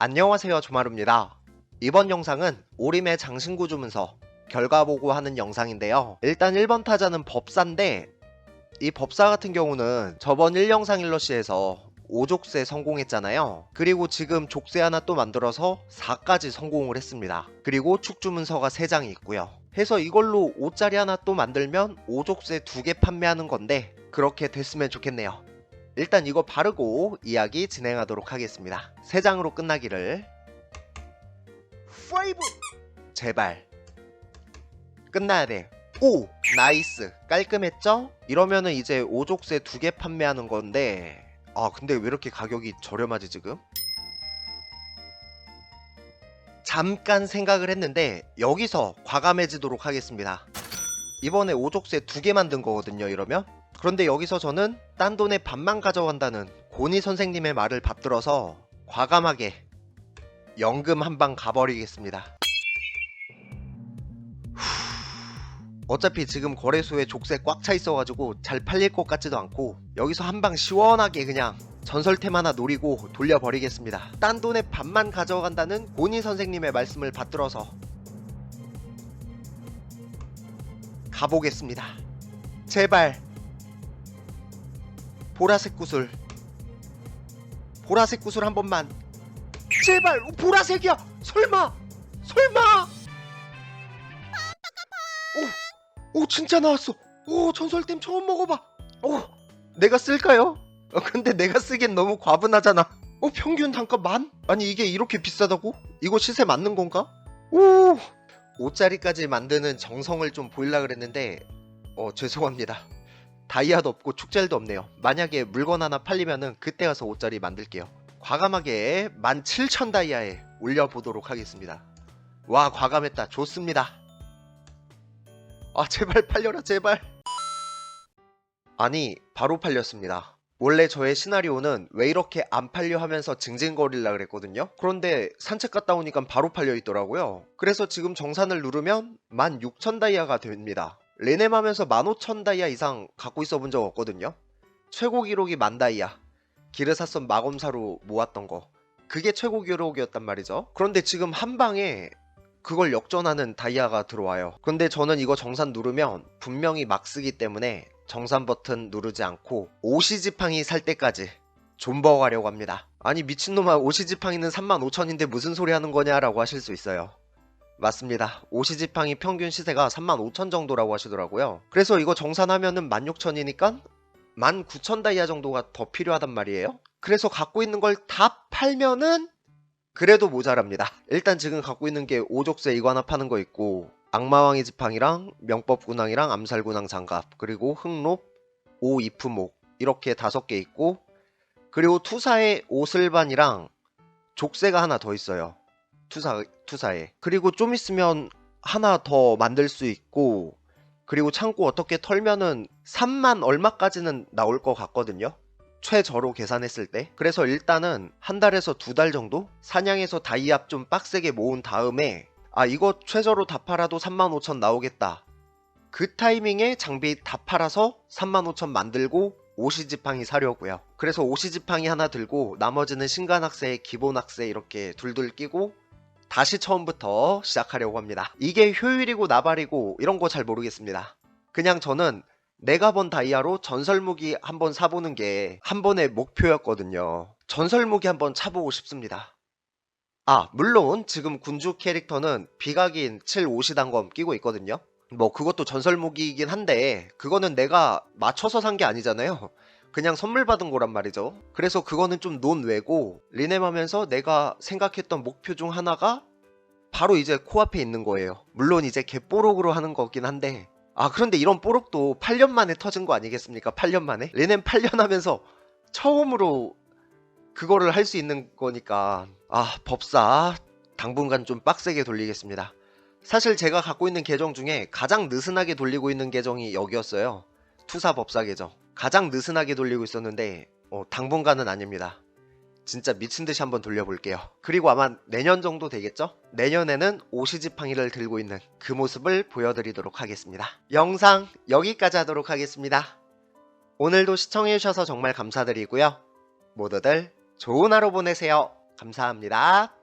안녕하세요 조마루입니다. 이번 영상은 오림의 장신구 주문서 결과 보고하는 영상인데요. 일단 1번 타자는 법사인데 이 법사 같은 경우는 저번 1영상 일러시에서 5족세 성공했잖아요. 그리고 지금 족세 하나 또 만들어서 4까지 성공을 했습니다. 그리고 축주문서가 3장이 있고요. 해서 이걸로 5짜리 하나 또 만들면 5족세 2개 판매하는 건데 그렇게 됐으면 좋겠네요. 일단 이거 바르고 이야기 진행하도록 하겠습니다. 세 장으로 끝나기를. 파이브 제발 끝나야 돼. 오 나이스 깔끔했죠? 이러면은 이제 5족세 두개 판매하는 건데 아 근데 왜 이렇게 가격이 저렴하지 지금? 잠깐 생각을 했는데 여기서 과감해지도록 하겠습니다. 이번에 5족세 두개 만든 거거든요 이러면 그런데 여기서 저는 딴 돈의 반만 가져간다는 고니 선생님의 말을 받들어서 과감하게 연금 한 방 가버리겠습니다. 후, 어차피 지금 거래소에 족쇄 꽉 차 있어가지고 잘 팔릴 것 같지도 않고 여기서 한 방 시원하게 그냥 전설템 하나 노리고 돌려버리겠습니다. 딴 돈의 반만 가져간다는 고니 선생님의 말씀을 받들어서 가보겠습니다. 제발 보라색 구슬. 보라색 구슬 한 번만. 제발 오, 보라색이야! 설마! 설마! 오, 오 진짜 나왔어. 오 전설템 처음 먹어봐. 오 내가 쓸까요? 어, 근데 내가 쓰기엔 너무 과분하잖아. 어 평균 단가 만? 아니 이게 이렇게 비싸다고? 이거 시세 맞는 건가? 오 5짜리까지 만드는 정성을 좀 보이려 그랬는데 어 죄송합니다 다이아도 없고 축젤도 없네요. 만약에 물건 하나 팔리면은 그때 가서 5짜리 만들게요. 과감하게 17,000 다이아에 올려보도록 하겠습니다. 와 과감했다. 좋습니다. 아 제발 팔려라 제발. 아니 바로 팔렸습니다. 원래 저의 시나리오는 왜 이렇게 안 팔려 하면서 징징거리려 그랬거든요. 그런데 산책 갔다 오니까 바로 팔려 있더라고요. 그래서 지금 정산을 누르면 16,000 다이아가 됩니다. 레넴하면서 15,000 다이아 이상 갖고 있어 본 적 없거든요. 최고 기록이 만 다이아. 기르사선 마검사로 모았던 거. 그게 최고 기록이었단 말이죠. 그런데 지금 한 방에 그걸 역전하는 다이아가 들어와요. 근데 저는 이거 정산 누르면 분명히 막 쓰기 때문에 정산 버튼 누르지 않고 오시지팡이 살 때까지 존버 가려고 합니다. 아니 미친놈아 오시지팡이는 35,000인데 무슨 소리 하는 거냐라고 하실 수 있어요. 맞습니다. 오시지팡이 평균 시세가 35,000 정도라고 하시더라고요. 그래서 이거 정산하면은 16,000이니까 19,000 다이아 정도가 더 필요하단 말이에요. 그래서 갖고 있는 걸 다 팔면은 그래도 모자랍니다. 일단 지금 갖고 있는 게 오족세 이거 하나 파는 거 있고 악마왕의 지팡이랑 명법군왕이랑 암살군왕 장갑 그리고 흑롭 오이프목 이렇게 다섯 개 있고 그리고 투사의 오슬반이랑 족세가 하나 더 있어요. 투사 투사에. 그리고 좀 있으면 하나 더 만들 수 있고 그리고 창고 어떻게 털면은 3만 얼마까지는 나올 것 같거든요. 최저로 계산했을 때. 그래서 일단은 한 달에서 두 달 정도? 사냥해서 다이압 좀 빡세게 모은 다음에 아 이거 최저로 다 팔아도 35,000 나오겠다. 그 타이밍에 장비 다 팔아서 35,000 만들고 오시지팡이 사려고요. 그래서 오시지팡이 하나 들고 나머지는 신간학세 기본학세 이렇게 둘둘 끼고 다시 처음부터 시작하려고 합니다 이게 효율이고 나발이고 이런 거 잘 모르겠습니다 그냥 저는 내가 번 다이아로 전설 무기 한번 사보는 게 한 번의 목표였거든요. 전설 무기 한번 차보고 싶습니다. 아, 물론 지금 군주 캐릭터는 비각인 7 5시단검 끼고 있거든요. 뭐 그것도 전설 무기이긴 한데 그거는 내가 맞춰서 산 게 아니잖아요. 그냥 선물 받은 거란 말이죠. 그래서 그거는 좀 논외고 리넴하면서 내가 생각했던 목표 중 하나가 바로 이제 코앞에 있는 거예요. 물론 이제 개뽀록으로 하는 거긴 한데 아 그런데 이런 뽀록도 8년 만에 터진 거 아니겠습니까? 8년 만에? 레넨 8년 하면서 처음으로 그거를 할 수 있는 거니까 아 법사 당분간 좀 빡세게 돌리겠습니다. 사실 제가 갖고 있는 계정 중에 가장 느슨하게 돌리고 있는 계정이 여기였어요. 투사 법사 계정. 가장 느슨하게 돌리고 있었는데 어, 당분간은 아닙니다. 진짜 미친 듯이 한번 돌려볼게요. 그리고 아마 내년 정도 되겠죠? 내년에는 오시지팡이를 들고 있는 그 모습을 보여드리도록 하겠습니다. 영상 여기까지 하도록 하겠습니다. 오늘도 시청해주셔서 정말 감사드리고요. 모두들 좋은 하루 보내세요. 감사합니다.